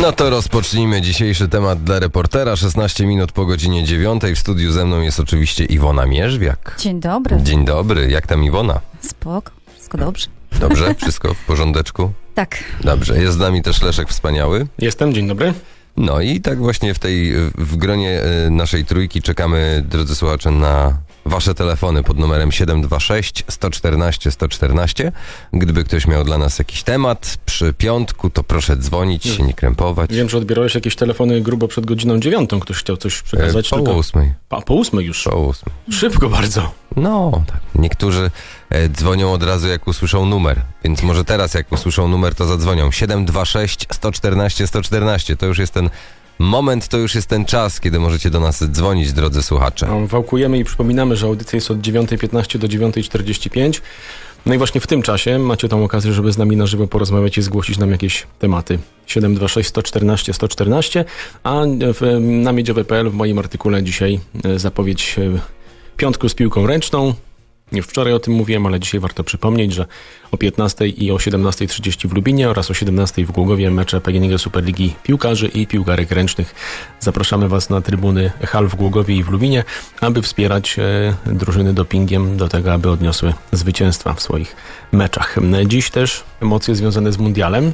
No to rozpocznijmy dzisiejszy temat dla reportera. 16 minut po godzinie 9. W studiu ze mną jest oczywiście Iwona Mierzwiak. Dzień dobry. Dzień dobry, jak tam Iwona? Spoko, wszystko dobrze. Dobrze? Wszystko w porządeczku? Tak, Dobrze. Jest z nami też Leszek Wspaniały. Jestem, dzień dobry. No i tak właśnie w tej, w gronie e, naszej trójki czekamy, drodzy słuchacze, na wasze telefony pod numerem 726 114 114. Gdyby ktoś miał dla nas jakiś temat przy piątku, to proszę dzwonić, się nie krępować. Wiem, że odbierałeś jakieś telefony grubo przed godziną dziewiątą. Ktoś chciał coś E, przekazać. Po tylko... ósmej. Pa, po ósmej już. Po ósmej. Szybko bardzo. No, tak. Niektórzy e, dzwonią od razu, jak usłyszą numer. Więc może teraz, jak usłyszą numer, to zadzwonią. 726 114 114. To już jest ten moment, to już jest ten czas, kiedy możecie do nas dzwonić, drodzy słuchacze. Wałkujemy i przypominamy, że audycja jest od 9.15 do 9.45. No i właśnie w tym czasie macie tą okazję, żeby z nami na żywo porozmawiać i zgłosić nam jakieś tematy. 726 114 114, a w, na miedziowe.pl w moim artykule dzisiaj e, zapowiedź e, piątku z piłką ręczną. Już wczoraj o tym mówiłem, ale dzisiaj warto przypomnieć, że o 15 i o 17.30 w Lubinie oraz o 17 w Głogowie mecze PGNiG Superligi Piłkarzy i Piłkarek Ręcznych. Zapraszamy Was na trybuny hal w Głogowie i w Lubinie, aby wspierać e, drużyny dopingiem do tego, aby odniosły zwycięstwa w swoich meczach. Dziś też emocje związane z mundialem.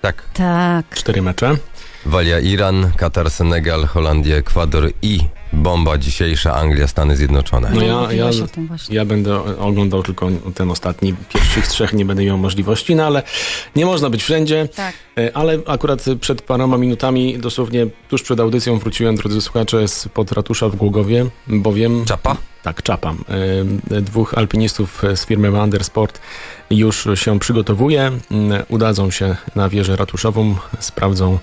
Tak. tak. Cztery mecze. Walia Iran, Katar, Senegal, Holandia, Ekwador i bomba dzisiejsza Anglia, Stany Zjednoczone. No ja, ja, ja będę oglądał tylko ten ostatni. Pierwszych trzech nie będę miał możliwości, no ale nie można być wszędzie. Tak. E, Ale akurat przed paroma minutami, dosłownie tuż przed audycją wróciłem, drodzy słuchacze, spod ratusza w Głogowie, bowiem... Czapa? Tak, czapam. E, Dwóch alpinistów z firmy Wander Sport już się przygotowuje. Mm, Udadzą się na wieżę ratuszową, sprawdzą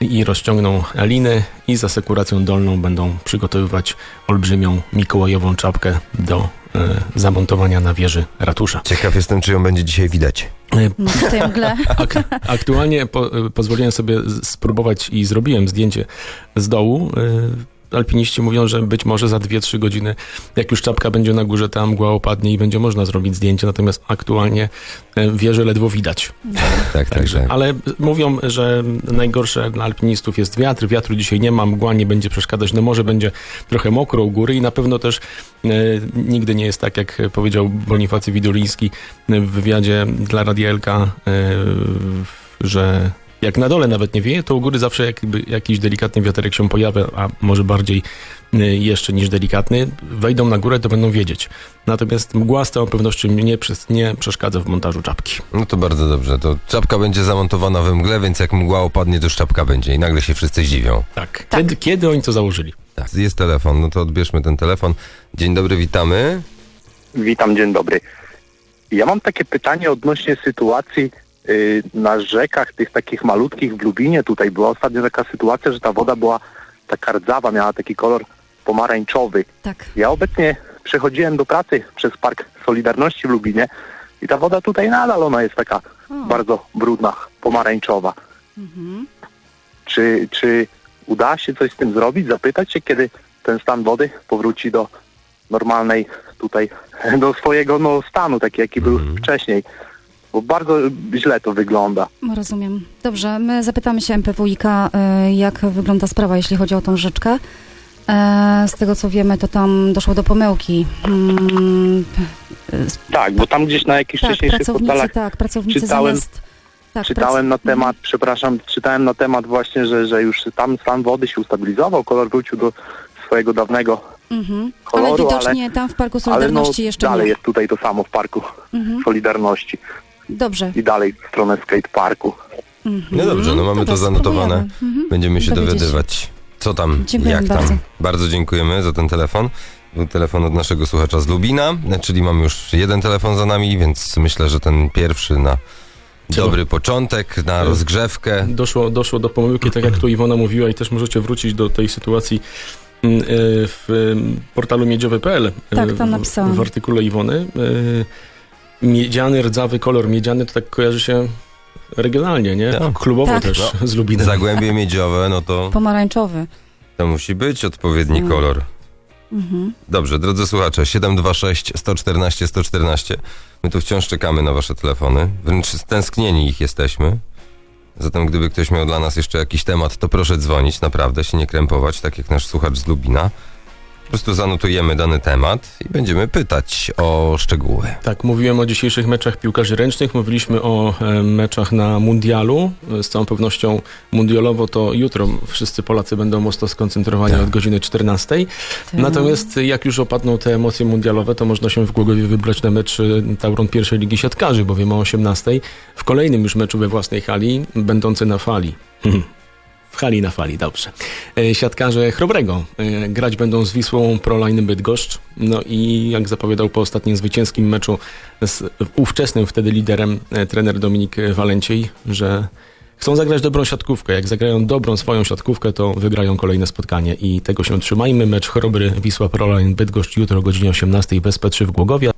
i rozciągną liny i z asekuracją dolną będą przygotowywać olbrzymią mikołajową czapkę do e, zamontowania na wieży ratusza. Ciekaw jestem, czy ją będzie dzisiaj widać. E, w tej mgle. Ak aktualnie po, y, pozwoliłem sobie spróbować i zrobiłem zdjęcie z dołu. Y, Alpiniści mówią, że być może za 2-3 godziny, jak już czapka będzie na górze, ta mgła opadnie i będzie można zrobić zdjęcie, natomiast aktualnie y, wieżę ledwo widać. Tak, tak, Także, tak. ale mówią, że najgorsze dla alpinistów jest wiatr. Wiatru dzisiaj nie ma, mgła nie będzie przeszkadzać. No może będzie trochę mokro u góry i na pewno też e, nigdy nie jest tak, jak powiedział Bonifacy Widuliński w wywiadzie dla Radielka, e, że jak na dole nawet nie wieje, to u góry zawsze jakby jakiś delikatny wiaterek się pojawia, a może bardziej e, jeszcze niż delikatny. Wejdą na górę, to będą wiedzieć. Natomiast mgła z całą pewnością nie, przez- nie przeszkadza w montażu czapki. No to bardzo dobrze. To czapka będzie zamontowana we mgle, więc jak mgła opadnie, to już czapka będzie i nagle się wszyscy zdziwią. Tak. Tak. Kiedy, kiedy oni to założyli? Tak. Jest telefon, no to odbierzmy ten telefon. Dzień dobry, witamy. Witam, dzień dobry. Ja mam takie pytanie odnośnie sytuacji y, na rzekach, tych takich malutkich w Lubinie. Tutaj była ostatnio taka sytuacja, że ta woda była taka rdzawa, miała taki kolor pomarańczowy. Tak. Ja obecnie przechodziłem do pracy przez Park Solidarności w Lubinie i ta woda tutaj nadal ona jest taka O. bardzo brudna, pomarańczowa. Czy, czy uda się coś z tym zrobić? Zapytać się, kiedy ten stan wody powróci do normalnej tutaj, do swojego no, stanu, taki jaki był wcześniej. Bo bardzo źle to wygląda. Rozumiem. Dobrze, my zapytamy się MPWiK, y, jak wygląda sprawa, jeśli chodzi o tą rzeczkę. E, Z tego co wiemy, to tam doszło do pomyłki. Mm, s- Tak, bo tam gdzieś na jakichś Tak, wcześniejszych pracownicy, portalach tak, pracownicy czytałem- zamiast... Tak, czytałem na prac- temat, przepraszam, czytałem na temat właśnie, że, że już tam stan wody się ustabilizował, kolor wrócił do swojego dawnego, Mhm. Ale koloru, widocznie tam w Parku ale no Solidarności jeszcze dalej nie. jest tutaj to samo w Parku Mhm. Solidarności Dobrze. i dalej w stronę skate parku. Mhm. No dobrze, no mamy to Dobra, zanotowane. spróbujemy. Mhm. Będziemy się Dowiedzieć. dowiadywać, co tam, Dziękujemy jak tam. bardzo. Bardzo dziękujemy za ten telefon. Był telefon od naszego słuchacza z Lubina, czyli mamy już jeden telefon za nami, więc myślę, że ten pierwszy na Dobry początek na rozgrzewkę. Doszło, doszło do pomyłki, tak jak tu Iwona mówiła i też możecie wrócić do tej sytuacji mm, e, w em, portalu miedziowy.pl. Tak, e, tam w- napisałam. W artykule Iwony. E, Miedziany, rdzawy kolor miedziany to tak kojarzy się regionalnie, nie? Tak. Klubowo Tak. też z Lubinem. Zagłębie miedziowe, no to, Pomarańczowy. to musi być odpowiedni Mm. kolor. Mhm. Dobrze, drodzy słuchacze, 726 114 114. My tu wciąż czekamy na wasze telefony. Wręcz stęsknieni ich jesteśmy. Zatem gdyby ktoś miał dla nas jeszcze jakiś temat, to proszę dzwonić, naprawdę się nie krępować, tak jak nasz słuchacz z Lubina. Po prostu zanotujemy dany temat i będziemy pytać o szczegóły. Tak, mówiłem o dzisiejszych meczach piłkarzy ręcznych, mówiliśmy o e, meczach na mundialu. E, Z całą pewnością mundialowo to jutro wszyscy Polacy będą mocno skoncentrowani Tak. od godziny 14. Tak. Natomiast jak już opadną te emocje mundialowe, to można się w Głogowie wybrać na mecz e, Tauron pierwszej ligi siatkarzy, bowiem o 18 w kolejnym już meczu we własnej hali, będący na fali. W hali na fali, dobrze. E, Siatkarze Chrobrego e, grać będą z Wisłą Proline Bydgoszcz. No i jak zapowiadał po ostatnim zwycięskim meczu z ówczesnym wtedy liderem e, trener Dominik Walenciej, że chcą zagrać dobrą siatkówkę. Jak zagrają dobrą swoją siatkówkę, to wygrają kolejne spotkanie i tego się trzymajmy. Mecz Chrobry Wisła Proline Bydgoszcz jutro o godzinie 18 w SP3 w Głogowie.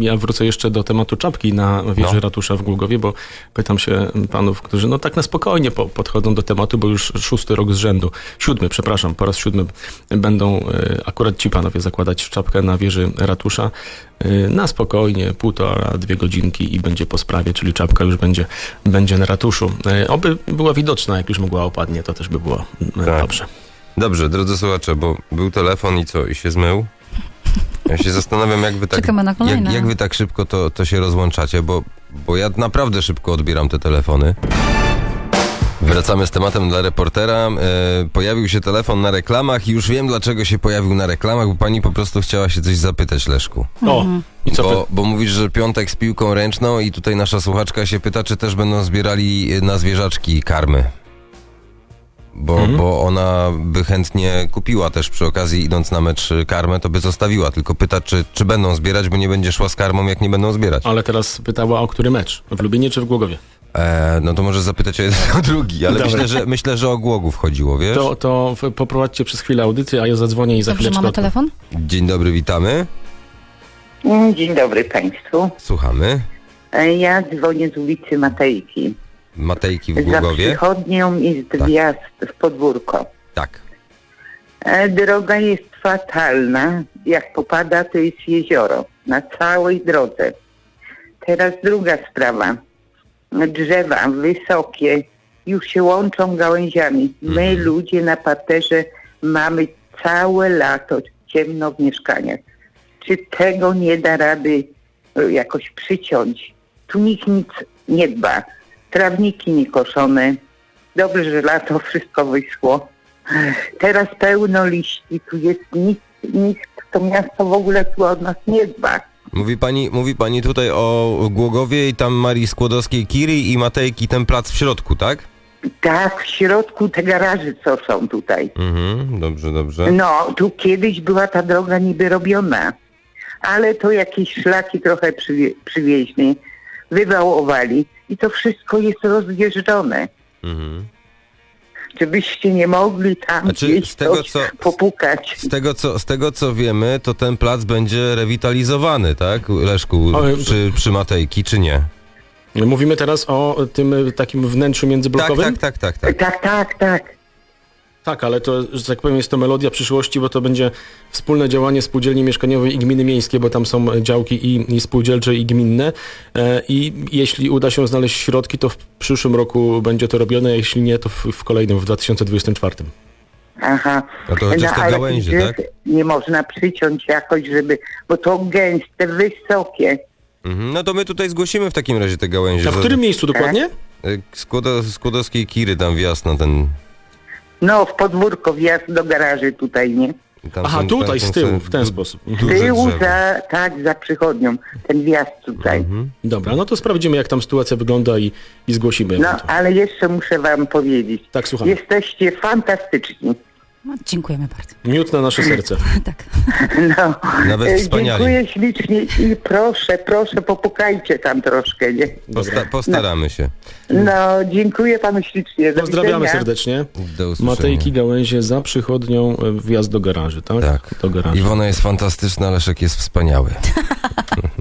Ja wrócę jeszcze do tematu czapki na wieży No. ratusza w Głogowie, bo pytam się panów, którzy no tak na spokojnie po, podchodzą do tematu, bo już szósty rok z rzędu, siódmy, przepraszam, po raz siódmy będą e, akurat ci panowie zakładać czapkę na wieży ratusza e, na spokojnie, półtora, dwie godzinki i będzie po sprawie, czyli czapka już będzie, będzie na ratuszu. E, Oby była widoczna, jak już mgła opadnie, to też by było e, Tak. dobrze. Dobrze, drodzy słuchacze, bo był telefon i co, i się zmył? Ja się zastanawiam, jak wy tak, Czekamy na jak, kolejne. jak wy tak szybko to, to się rozłączacie, bo, bo ja naprawdę szybko odbieram te telefony. Wracamy z tematem dla reportera. E, pojawił się telefon na reklamach i już wiem, dlaczego się pojawił na reklamach, bo pani po prostu chciała się coś zapytać, Leszku. O, i co? Bo, bo mówisz, że piątek z piłką ręczną i tutaj nasza słuchaczka się pyta, czy też będą zbierali na zwierzaczki karmy. Bo, Mhm. bo ona by chętnie kupiła też przy okazji, idąc na mecz karmę, to by zostawiła. Tylko pyta, czy, czy będą zbierać, bo nie będzie szła z karmą, jak nie będą zbierać. Ale teraz pytała o który mecz? W Lubinie czy w Głogowie? E, no to może zapytać o jeden o drugi, ale Dobra. myślę że, myślę, że o Głogów chodziło, wiesz? To, to poprowadźcie przez chwilę audycję, a ja zadzwonię i za Dobrze, chwileczkę... mamy telefon? Dzień dobry, witamy. Mm, Dzień dobry Państwu. Słuchamy. E, Ja dzwonię z ulicy Matejki. Matejki w Za Głogowie. przychodnią jest Tak. wjazd w podwórko. Tak. E, Droga jest fatalna. Jak popada, to jest jezioro. Na całej drodze. Teraz druga sprawa. Drzewa wysokie już się łączą gałęziami. My, Mhm. ludzie na parterze, mamy całe lato ciemno w mieszkaniach. Czy tego nie da rady e, jakoś przyciąć? Tu nikt nic nie dba. Trawniki nie koszone. Dobrze, że lato wszystko wyschło. Teraz pełno liści. Tu jest nikt, nikt to miasto w ogóle tu od nas nie dba. Mówi pani, mówi pani tutaj o Głogowie i tam Marii Skłodowskiej-Curie i Matejki, ten plac w środku, tak? Tak, w środku te garaże, co są tutaj. Mhm, dobrze, dobrze. No, tu kiedyś była ta droga niby robiona, ale to jakieś szlaki trochę przywie- przywieźli, wywałowali i to wszystko jest rozjeżdżone. Mhm. Czy byście nie mogli tam Znaczy, gdzieś z tego, coś co- popukać? Z tego, co, z tego co wiemy, to ten plac będzie rewitalizowany, tak, Leszku, Ale- przy, przy Matejki, czy nie? Mówimy teraz o tym takim wnętrzu międzyblokowym? tak, tak, tak, tak. Tak, tak, tak. Tak, ale to, że tak powiem, jest to melodia przyszłości, bo to będzie wspólne działanie spółdzielni mieszkaniowej i gminy miejskie, bo tam są działki i, i spółdzielcze i gminne. E, I jeśli uda się znaleźć środki, to w przyszłym roku będzie to robione, a jeśli nie, to w, w kolejnym, w 2024. Aha. No to chociaż te ale gałęzie, tak? Nie można przyciąć jakoś, żeby, bo to gęste, wysokie. Mhm. No to my tutaj zgłosimy w takim razie te gałęzie. A w którym miejscu dokładnie? Y, Skłodo, Skłodowskiej Kiry tam wjazd na ten... No, w podwórko, wjazd do garaży tutaj, nie? Tam Aha, są- tutaj, z tyłu, w ten sposób. Z duże tyłu za, tak, za przychodnią. Ten wjazd tutaj. Mhm. Dobra, no to sprawdzimy, jak tam sytuacja wygląda i, i zgłosimy. No, ewentualnie. ale jeszcze muszę wam powiedzieć. Tak, słucham. Jesteście fantastyczni. No, dziękujemy bardzo. Miód na nasze serce. tak. No, Nawet e, wspaniali. dziękuję ślicznie i proszę, proszę, popukajcie tam troszkę, nie? Posta- postaramy się. No, dziękuję panu ślicznie. Do Pozdrawiamy widzenia. serdecznie. Do usłyszenia. Matejki Gałęzie za przychodnią e, wjazd do garaży, tak? Tak. Do garażu. Iwona jest fantastyczna, Leszek jest wspaniały.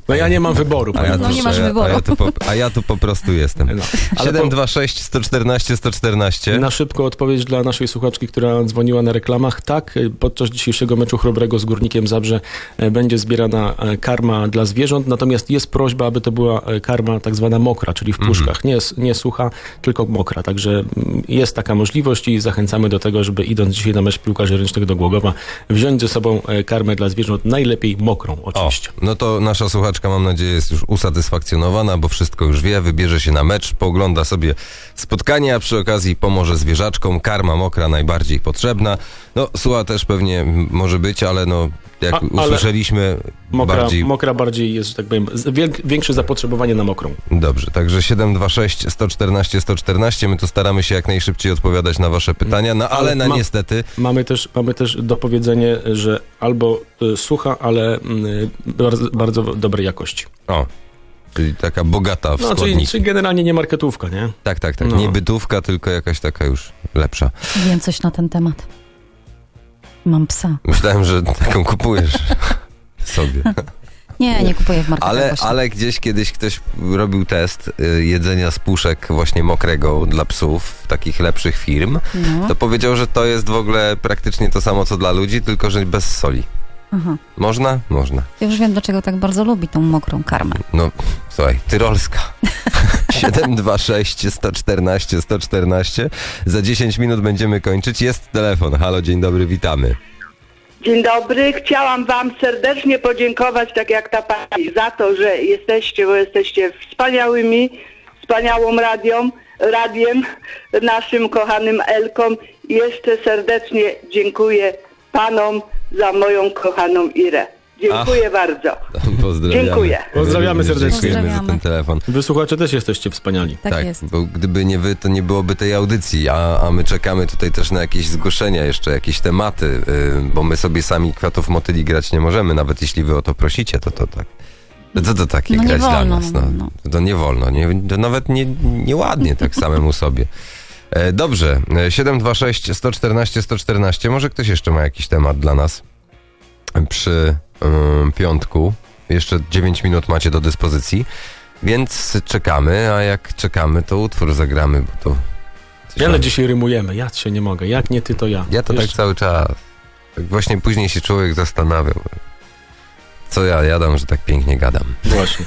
No ja nie mam wyboru. A ja, panie No tu, nie masz wyboru. a, ja tu po, a ja tu po prostu jestem. No. Ale po, 726 114 114. na szybko odpowiedź dla naszej słuchaczki, która dzwoniła na reklamach. Tak, e, podczas dzisiejszego meczu chrobrego z Górnikiem Zabrze e, będzie zbierana e, karma dla zwierząt, natomiast jest prośba, aby to była karma tak zwana mokra, czyli w puszkach. Nie, s- nie sucha, tylko mokra. Także mm, jest taka możliwość i zachęcamy do tego, żeby idąc dzisiaj na mecz piłkarzy ręcznych do Głogowa, wziąć ze sobą karmę dla zwierząt, najlepiej mokrą O, oczywiście. no to nasza słuchaczka, mam nadzieję, jest już usatysfakcjonowana, bo wszystko już wie, wybierze się na mecz, poogląda sobie spotkanie, a przy okazji pomoże zwierzaczkom. Karma mokra najbardziej potrzebna. No, suła też pewnie może być, ale no, jak A- usłyszeliśmy, Mokra bardziej... mokra bardziej jest, że tak powiem, większe zapotrzebowanie na mokrą. Dobrze, także 726 114 114. My tu staramy się jak najszybciej odpowiadać na wasze pytania, no ale, Ale na ma- niestety Mamy też, mamy też dopowiedzenie, że albo y, sucha, ale y, bardzo, bardzo dobrej jakości. O, czyli taka bogata w No, czyli, czyli generalnie nie marketówka, nie? Tak, tak, tak. No. Nie bytówka, tylko jakaś taka już lepsza. Wiem coś na ten temat. Mam psa. Myślałem, że taką kupujesz sobie. Nie, nie kupuję w marketach Ale, właśnie. ale gdzieś kiedyś ktoś robił test y, jedzenia z puszek właśnie mokrego dla psów, takich lepszych firm. No. To powiedział, że to jest w ogóle praktycznie to samo co dla ludzi, tylko że bez soli. Aha. Można? Można. Ja już wiem, dlaczego tak bardzo lubi tą mokrą karmę. No, słuchaj, tyrolska. 726 114 114. Za 10 minut będziemy kończyć. Jest telefon. Halo, dzień dobry, witamy. Dzień dobry. Chciałam Wam serdecznie podziękować, tak jak ta pani, za to, że jesteście, bo jesteście wspaniałymi, wspaniałą radią, radiem, naszym kochanym Elkom. Jeszcze serdecznie dziękuję Panom za moją kochaną Irę. Dziękuję bardzo. Pozdrawiamy. Dziękuję. Pozdrawiamy serdecznie. Dziękujemy za ten telefon. Wy słuchacze też jesteście wspaniali. Tak, jest. bo gdyby nie wy, to nie byłoby tej audycji, a, a my czekamy tutaj też na jakieś zgłoszenia, jeszcze jakieś tematy, y, bo my sobie sami kwiatów motyli grać nie możemy, nawet jeśli wy o to prosicie, to to tak. To, to, takie No grać dla wolno, nas. no, No, no. To, to nie wolno, nie, to nawet nie, nieładnie tak samemu sobie. E, dobrze, e, 726 114 114. Może ktoś jeszcze ma jakiś temat dla nas przy piątku. Jeszcze 9 minut macie do dyspozycji, więc czekamy, a jak czekamy, to utwór zagramy, bo to... tam- dzisiaj rymujemy. Ja się nie mogę. Jak nie ty, to ja. Ja to tak Jeszcze- cały czas. Tak właśnie później się człowiek zastanawiał. Co ja jadam, że tak pięknie gadam. Właśnie.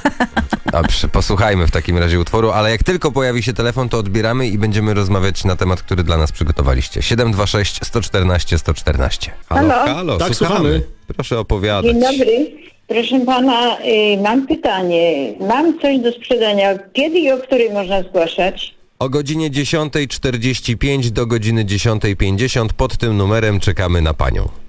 Dobrze, posłuchajmy w takim razie utworu, ale jak tylko pojawi się telefon, to odbieramy i będziemy rozmawiać na temat, który dla nas przygotowaliście. 726 114 114. Halo? halo Tak, słuchamy. Proszę opowiadać. Dzień dobry. Proszę pana, y, mam pytanie. Mam coś do sprzedania. Kiedy i o której można zgłaszać? O godzinie 10.45 do godziny 10.50 pod tym numerem czekamy na panią.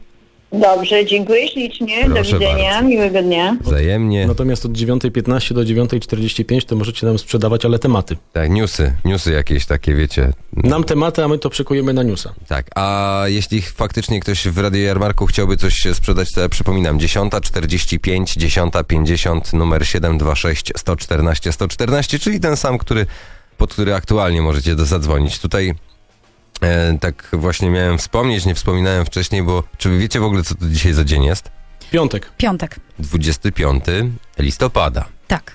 Dobrze, dziękuję ślicznie. do Proszę widzenia. bardzo. Miłego dnia. Wzajemnie. Natomiast od 9.15 do 9.45 to możecie nam sprzedawać, ale tematy. Tak, newsy, newsy jakieś takie, wiecie. Nam tematy, a my to przekujemy na newsa. Tak, a jeśli faktycznie ktoś w Radio Jarmarku chciałby coś sprzedać, to ja przypominam 10.45, 10.50, numer 726 114 114, czyli ten sam, który, pod który aktualnie możecie do- zadzwonić. Tutaj tak właśnie miałem wspomnieć, nie wspominałem wcześniej, bo czy wy wiecie w ogóle, co to dzisiaj za dzień jest? Piątek. Piątek. 25 listopada. Tak.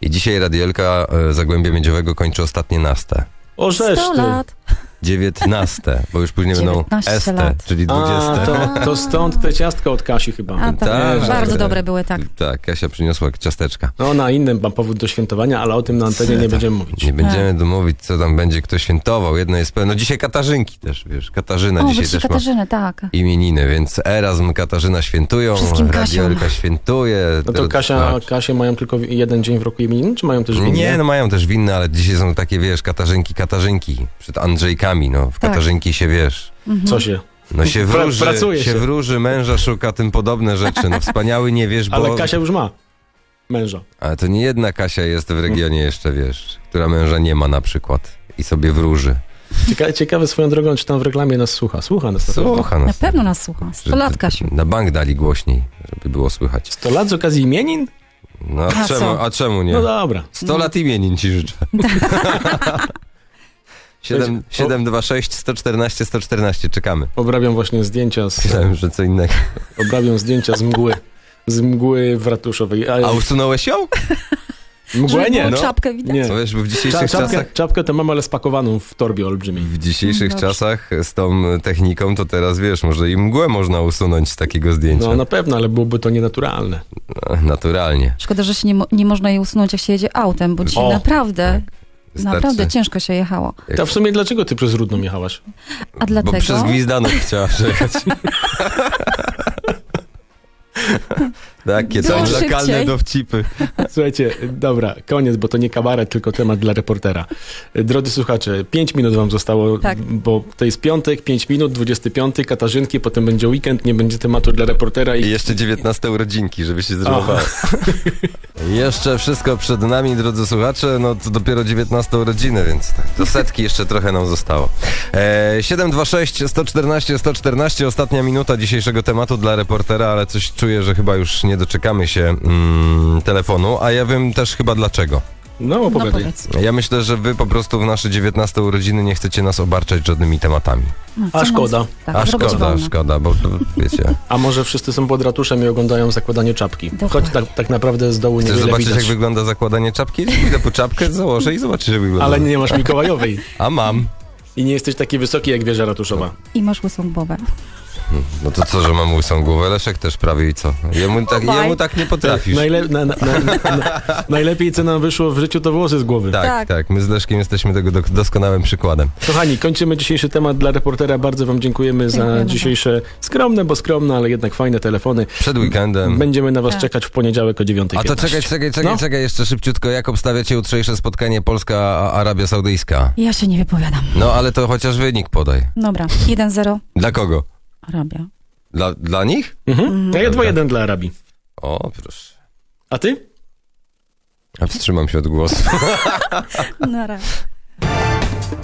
I dzisiaj Radielka e, Zagłębia Miedziowego kończy ostatnie naste. O, żeż 100 ty. lat. 19, bo już później będą 19 este, lat. czyli 20. A, to, to stąd te ciastka od Kasi chyba. A, tak. Tak, Bardzo tak. dobre były, tak. Tak, Kasia przyniosła ciasteczka. No, na innym mam powód do świętowania, ale o tym na antenie nie będziemy mówić. Nie będziemy tu mówić, co tam będzie kto świętował. Jedno jest pewne. No dzisiaj Katarzynki też, wiesz. Katarzyna O, dzisiaj też Katarzyny, tak. ma imieniny, więc Erasm, Katarzyna świętują, Radiolka świętuje. No to Kasia, Zobacz. Kasie mają tylko jeden dzień w roku imieniny, czy mają też winne? Nie, no mają też winne, ale dzisiaj są takie, wiesz, Katarzynki, Katarzynki. Przed Andrzejkami, no. W Tak. Katarzynki się, wiesz... Co się? No się wróży, pracuje się się. wróży, męża szuka, tym podobne rzeczy. No wspaniały nie wiesz, bo... Ale Kasia już ma męża. Ale to nie jedna Kasia jest w regionie jeszcze, wiesz, która męża nie ma na przykład i sobie wróży. Cieka ciekawe swoją drogą, czy tam w reklamie nas słucha. Słucha nas. na pewno. Słucha Na nas. pewno nas słucha. Stolatka się. Na bank dali głośniej, żeby było słychać. 100 lat z okazji imienin? No a, A czemu, co? a czemu nie? No dobra. 100 lat imienin ci życzę. 7, 726 114 114, czekamy. Obrabiam właśnie zdjęcia z, Myślałem, że co innego. obrabiam zdjęcia z mgły. Z mgły w ratuszowej. A, A usunąłeś ją? mgłę nie. no. czapkę widać. Nie. Co wiesz, w Cza, dzisiejszych czapkę, czasach... czapkę to mam, ale spakowaną w torbie olbrzymiej. W dzisiejszych Dobrze. czasach z tą techniką to teraz wiesz, może i mgłę można usunąć z takiego zdjęcia. No na pewno, ale byłoby to nienaturalne. No, naturalnie. Szkoda, że się nie, mo- nie można jej usunąć, jak się jedzie autem, bo dzisiaj O, naprawdę, Wystarczy. naprawdę ciężko się jechało. Jak- To w sumie dlaczego ty przez Rudną jechałaś? A dlatego... Bo przez Gwizdanów chciała przejechać. Takie Było są lokalne szybciej. dowcipy. Słuchajcie, dobra, koniec, bo to nie kabaret, tylko temat dla reportera. Drodzy słuchacze, 5 minut wam zostało, Tak. bo to jest piątek, 5 minut, 25, Katarzynki, potem będzie weekend, nie będzie tematu dla reportera I i jeszcze 19 urodzinki, żeby się zrymowało. jeszcze wszystko przed nami, drodzy słuchacze, no to dopiero 19 urodziny, więc tak, do setki jeszcze trochę nam zostało. E, 726 114 114, ostatnia minuta dzisiejszego tematu dla reportera, ale coś czuję, że chyba już nie doczekamy się mm, telefonu, a ja wiem też chyba dlaczego. no No opowiadaj. powiedz. Ja myślę, że wy po prostu w nasze 19 urodziny nie chcecie nas obarczać żadnymi tematami. No, A szkoda. Tak, A szkoda, wolno. szkoda, bo to, wiecie. A może wszyscy są pod ratuszem i oglądają zakładanie czapki. Dokładnie. Choć tak, tak naprawdę z dołu Chcesz niewiele zobaczyć, widać. jak wygląda zakładanie czapki? Idę po czapkę, założę i zobaczysz, jak wygląda. Ale nie masz Mikołajowej A mam. i nie jesteś taki wysoki jak wieża ratuszowa. I masz łysą głowę. No to co, że mam łysą głowę? Leszek też prawie i co? Jemu tak, jemu tak nie potrafisz. Najle na, na, na, na, najlepiej co nam wyszło w życiu to włosy z głowy. Tak, tak, Tak. My z Leszkiem jesteśmy tego do, doskonałym przykładem. Kochani, kończymy dzisiejszy temat dla reportera. Bardzo wam dziękujemy za Dziękujemy dzisiejsze skromne, bo skromne, ale jednak fajne telefony. Przed weekendem. Będziemy na was Tak. czekać w poniedziałek o 9.15. A to czekaj, czekaj, czekaj, No. czekaj, jeszcze szybciutko. Jak obstawiacie jutrzejsze spotkanie Polska-Arabia Saudyjska? Ja się nie wypowiadam. No ale to chociaż wynik podaj. Dobra, 1-0 Dla kogo? Arabia. Dla, dla nich? Mhm. A ja 2-1 dla Arabii. O, proszę. A ty? A wstrzymam się od głosu. Na razie.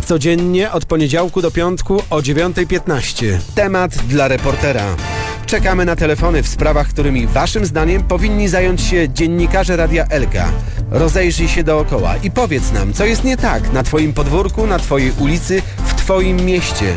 Codziennie od poniedziałku do piątku o 9.15. Temat dla reportera. Czekamy na telefony w sprawach, którymi waszym zdaniem powinni zająć się dziennikarze Radia Elka. Rozejrzyj się dookoła i powiedz nam, co jest nie tak na twoim podwórku, na twojej ulicy, w twoim mieście.